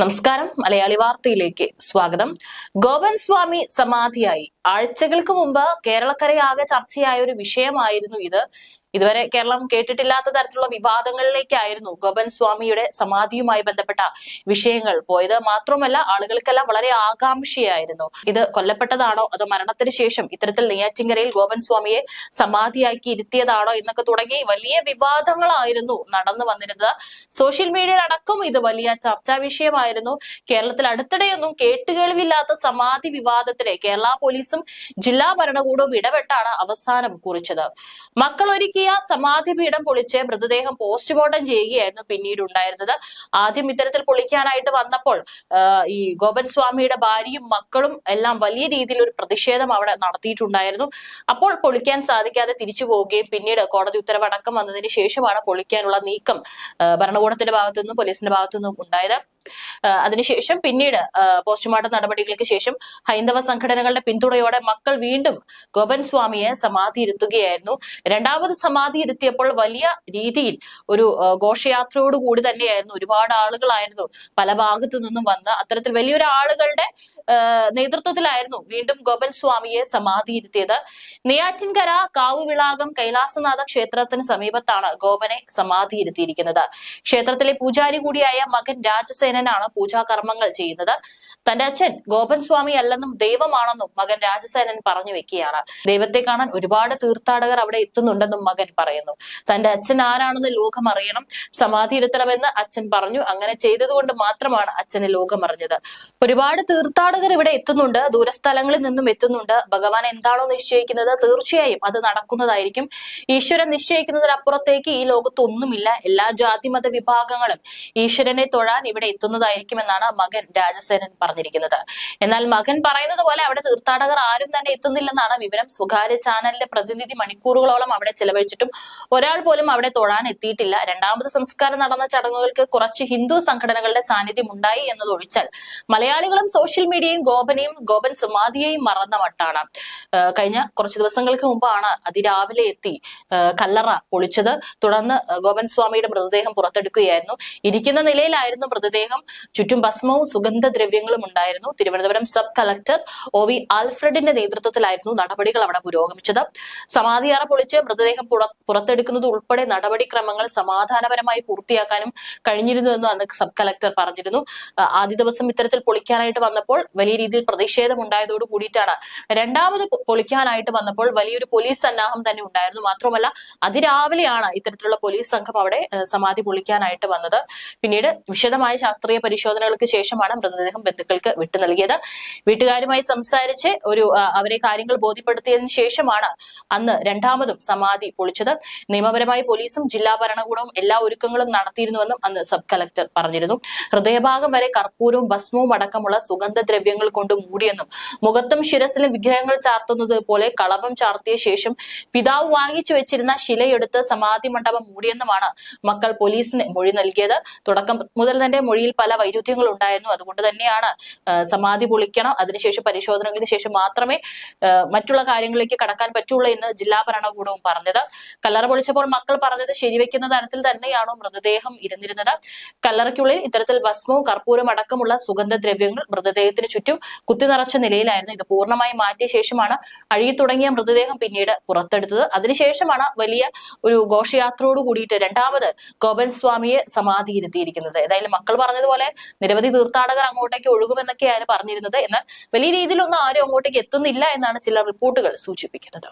നമസ്കാരം. മലയാളി വാർത്തയിലേക്ക് സ്വാഗതം. ഗോപൻ സ്വാമി സമാധിയായി. ആഴ്ചകൾക്ക് മുമ്പ് കേരളക്കരയാകെ ചർച്ചയായ ഒരു വിഷയമായിരുന്നു ഇത്. ഇതുവരെ കേരളം കേട്ടിട്ടില്ലാത്ത തരത്തിലുള്ള വിവാദങ്ങളിലേക്കായിരുന്നു ഗോപൻ സ്വാമിയുടെ സമാധിയുമായി ബന്ധപ്പെട്ട വിഷയങ്ങൾ പോയത്. മാത്രമല്ല ആളുകൾക്കെല്ലാം വളരെ ആകാംക്ഷയായിരുന്നു. ഇത് കൊല്ലപ്പെട്ടതാണോ അതോ മരണത്തിന് ശേഷം ഇത്തരത്തിൽ നെയ്യാറ്റിങ്കരയിൽ ഗോപൻ സ്വാമിയെ സമാധിയാക്കി ഇരുത്തിയതാണോ എന്നൊക്കെ തുടങ്ങി വലിയ വിവാദങ്ങളായിരുന്നു നടന്നു വന്നിരുന്നത്. സോഷ്യൽ മീഡിയയിൽ അടക്കം ഇത് വലിയ ചർച്ചാ വിഷയമായിരുന്നു. കേരളത്തിൽ അടുത്തിടെയൊന്നും കേട്ടുകേൾവില്ലാത്ത സമാധി വിവാദത്തിന് കേരള പോലീസും ജില്ലാ ഭരണകൂടവും ഇടപെട്ടാണ് അവസാനം കുറിച്ചത്. മക്കൾ ഒരുക്കിയ സമാധി പീഠം പൊളിച്ച് മൃതദേഹം പോസ്റ്റ്മോർട്ടം ചെയ്യുകയായിരുന്നു പിന്നീട് ഉണ്ടായിരുന്നത്. ആദ്യം ഇത്തരത്തിൽ പൊളിക്കാനായിട്ട് വന്നപ്പോൾ ഈ ഗോപൻ സ്വാമിയുടെ ഭാര്യയും മക്കളും എല്ലാം വലിയ രീതിയിൽ ഒരു പ്രതിഷേധം അവിടെ നടത്തിയിട്ടുണ്ടായിരുന്നു. അപ്പോൾ പൊളിക്കാൻ സാധിക്കാതെ തിരിച്ചു പോവുകയും പിന്നീട് കോടതി ഉത്തരവടക്കം വന്നതിന് ശേഷമാണ് പൊളിക്കാനുള്ള നീക്കം ഭരണകൂടത്തിന്റെ ഭാഗത്തു നിന്നും പോലീസിന്റെ ഭാഗത്തു നിന്നും ഉണ്ടായത്. അതിനുശേഷം പിന്നീട് പോസ്റ്റ്മോർട്ടം നടപടികൾക്ക് ശേഷം ഹൈന്ദവ സംഘടനകളുടെ പിന്തുണയോടെ മക്കൾ വീണ്ടും ഗോപൻ സ്വാമിയെ സമാധി ഇരുത്തുകയായിരുന്നു രണ്ടാമത് സമാധി ഇരുത്തിയപ്പോൾ വലിയ രീതിയിൽ ഒരു ഘോഷയാത്രയോട് കൂടി തന്നെയായിരുന്നു ഒരുപാട് ആളുകളായിരുന്നു പല ഭാഗത്തു നിന്നും വന്ന് അത്തരത്തിൽ വലിയൊരു ആളുകളുടെ നേതൃത്വത്തിലായിരുന്നു വീണ്ടും ഗോപൻ സ്വാമിയെ സമാധി ഇരുത്തിയത് നെയ്യാറ്റിൻകര കാവുവിളാകം കൈലാസനാഥ ക്ഷേത്രത്തിന് സമീപത്താണ് ഗോപനെ സമാധി ഇരുത്തിയിരിക്കുന്നത് ക്ഷേത്രത്തിലെ പൂജാരി കൂടിയായ മകൻ രാജസേനനാണ് പൂജാകർമ്മങ്ങൾ ചെയ്യുന്നത്. തന്റെ അച്ഛൻ ഗോപൻ സ്വാമി അല്ലെന്നും ദൈവമാണെന്നും മകൻ രാജസേനൻ പറഞ്ഞു വെക്കുകയാണ്. ദൈവത്തെ കാണാൻ ഒരുപാട് തീർത്ഥാടകർ അവിടെ എത്തുന്നുണ്ടെന്നും മകൻ പറയുന്നു. തന്റെ അച്ഛൻ ആരാണെന്ന് ലോകം അറിയണം സമാധി ഇരുത്തണമെന്ന് അച്ഛൻ പറഞ്ഞു. അങ്ങനെ ചെയ്തതുകൊണ്ട് മാത്രമാണ് അച്ഛനെ ലോകം അറിഞ്ഞത്. ഒരുപാട് തീർത്ഥാടകർ ഇവിടെ എത്തുന്നുണ്ട് ദൂരസ്ഥലങ്ങളിൽ നിന്നും എത്തുന്നുണ്ട്. ഭഗവാൻ എന്താണോ നിശ്ചയിക്കുന്നത് തീർച്ചയായും അത് നടക്കുന്നതായിരിക്കും. ഈശ്വരൻ നിശ്ചയിക്കുന്നതിനപ്പുറത്തേക്ക് ഈ ലോകത്ത് ഒന്നുമില്ല എല്ലാ ജാതി മത വിഭാഗങ്ങളും ഈശ്വരനെ തൊഴാൻ ഇവിടെ എത്തുന്നതായിരിക്കും എന്നാണ് മകൻ രാജസേനൻ പറഞ്ഞിരിക്കുന്നത്. എന്നാൽ മകൻ പറയുന്നത് പോലെ അവിടെ തീർത്ഥാടകർ ആരും തന്നെ എത്തുന്നില്ലെന്നാണ് വിവരം. സ്വകാര്യ ചാനലിന്റെ പ്രതിനിധി മണിക്കൂറുകളോളം അവിടെ ചെലവഴിച്ചിട്ടും ഒരാൾ പോലും അവിടെ തൊഴാൻ എത്തിയിട്ടില്ല. രണ്ടാമത് സംസ്കാരം നടന്ന ചടങ്ങുകൾക്ക് കുറച്ച് ഹിന്ദു സംഘടനകളുടെ സാന്നിധ്യം ഉണ്ടായി എന്നതൊഴിച്ചാൽ മലയാളികളും സോഷ്യൽ മീഡിയയും ഗോപനെയും ഗോപൻ സമാധിയെയും മറന്ന മട്ടാണ്. കഴിഞ്ഞ കുറച്ച് ദിവസങ്ങൾക്ക് മുമ്പാണ് അതിരാവിലെ എത്തി കല്ലറ പൊളിച്ചത് തുടർന്ന് ഗോപൻ സ്വാമിയുടെ മൃതദേഹം പുറത്തെടുക്കുകയായിരുന്നു. ഇരിക്കുന്ന നിലയിലായിരുന്നു മൃതദേഹം ചുറ്റും ഭസ്മവും സുഗന്ധദ്രവ്യങ്ങളും ഉണ്ടായിരുന്നു. Thiruvananthapuram sub collector O V ആൽഫ്രഡിന്റെ നേതൃത്വത്തിലായിരുന്നു നടപടികൾ അവിടെ പുരോഗമിച്ചത്. സമാധിയറ പൊളിച്ച് മൃതദേഹം പുറ- പുറത്തെടുക്കുന്നത് ഉൾപ്പെടെ നടപടിക്രമങ്ങൾ സമാധാനപരമായി പൂർത്തിയാക്കാനും കഴിഞ്ഞിരുന്നു എന്ന് അന്ന് സബ് കളക്ടർ പറഞ്ഞിരുന്നു. ആദ്യ ദിവസം ഇത്തരത്തിൽ പൊളിക്കാനായിട്ട് വന്നപ്പോൾ വലിയ രീതിയിൽ പ്രതിഷേധം ഉണ്ടായതോട് കൂടിയിട്ടാണ്. രണ്ടാമത് പൊളിക്കാനായിട്ട് വന്നപ്പോൾ വലിയൊരു പോലീസ് സന്നാഹം തന്നെ ഉണ്ടായിരുന്നു. മാത്രമല്ല അതിരാവിലെയാണ് ഇത്തരത്തിലുള്ള പോലീസ് സംഘം അവിടെ സമാധി പൊളിക്കാനായിട്ട് വന്നത്. പിന്നീട് വിശദമായ ശാസ്ത്രീയ പരിശോധനകൾക്ക് ശേഷമാണ് മൃതദേഹം ബന്ധുക്കൾക്ക് വിട്ടു നൽകിയത്. വീട്ടുകാരുമായി സംസാരിച്ച് ഒരു അവരെ കാര്യങ്ങൾ ബോധ്യപ്പെടുത്തിയതിനു ശേഷമാണ് അന്ന് രണ്ടാമതും സമാധി പൊളിച്ചത്. നിയമപരമായി പോലീസും ജില്ലാ ഭരണകൂടവും എല്ലാ ഒരുക്കങ്ങളും നടത്തിയിരുന്നുവെന്നും അന്ന് സബ് കലക്ടർ പറഞ്ഞിരുന്നു. ഹൃദയഭാഗം വരെ കർപ്പൂരവും ഭസ്മവും അടക്കമുള്ള സുഗന്ധദ്രവ്യങ്ങൾ കൊണ്ട് മൂടിയെന്നും മുഖത്തും ശിരസിലും വിഗ്രഹങ്ങൾ ചാർത്തുന്നത് പോലെ കളഭം ചാർത്തിയ ശേഷം പിതാവ് വാങ്ങിച്ചു വെച്ചിരുന്ന ശിലയെടുത്ത് സമാധി മണ്ഡപം മൂടിയെന്നുമാണ് മക്കൾ പോലീസിന് മൊഴി നൽകിയത്. തുടക്കം മുതൽ തന്നെ മൊഴിയിൽ പല വൈരുദ്ധ്യങ്ങൾ ഉണ്ടായിരുന്നു അതുകൊണ്ട് തന്നെയാണ് സമാധി പൊളിക്കണം. അതിനുശേഷം പരിശോധനകൾക്ക് ശേഷം മാത്രമേ മറ്റുള്ള കാര്യങ്ങളിലേക്ക് കടക്കാൻ പറ്റുള്ളൂ എന്ന് ജില്ലാ ഭരണകൂടവും പറഞ്ഞത്. കല്ലറ പൊളിച്ചപ്പോൾ മക്കൾ പറഞ്ഞത് ശരിവെക്കുന്ന തരത്തിൽ തന്നെയാണോ മൃതദേഹം ഇരുന്നിരുന്നത്. കല്ലറയ്ക്കുള്ളിൽ ഇത്തരത്തിൽ ഭസ്മവും കർപ്പൂരം അടക്കമുള്ള സുഗന്ധദ്രവ്യങ്ങൾ മൃതദേഹത്തിന് ചുറ്റും കുത്തി നിറച്ച നിലയിലായിരുന്നു. ഇത് പൂർണമായി മാറ്റിയ ശേഷമാണ് അഴുകി തുടങ്ങിയ മൃതദേഹം പിന്നീട് പുറത്തെടുത്തത്. അതിനുശേഷമാണ് വലിയ ഒരു ഘോഷയാത്രയോട് കൂടിയിട്ട് രണ്ടാമത് ഗോപൻ സ്വാമിയെ സമാധിയിരുത്തിയിരിക്കുന്നത് ഏതായാലും മക്കൾ പറഞ്ഞതുപോലെ നിരവധി തീർത്ഥാടകർ അങ്ങോട്ടേക്ക് ഒഴുകുമെന്നൊക്കെയാണ് പറഞ്ഞിരുന്നത്. എന്നാൽ വലിയ രീതിയിലൊന്നും ആരും അങ്ങോട്ടേക്ക് എത്തുന്നില്ല എന്നാണ് ചില റിപ്പോർട്ടുകൾ സൂചിപ്പിക്കുന്നത്.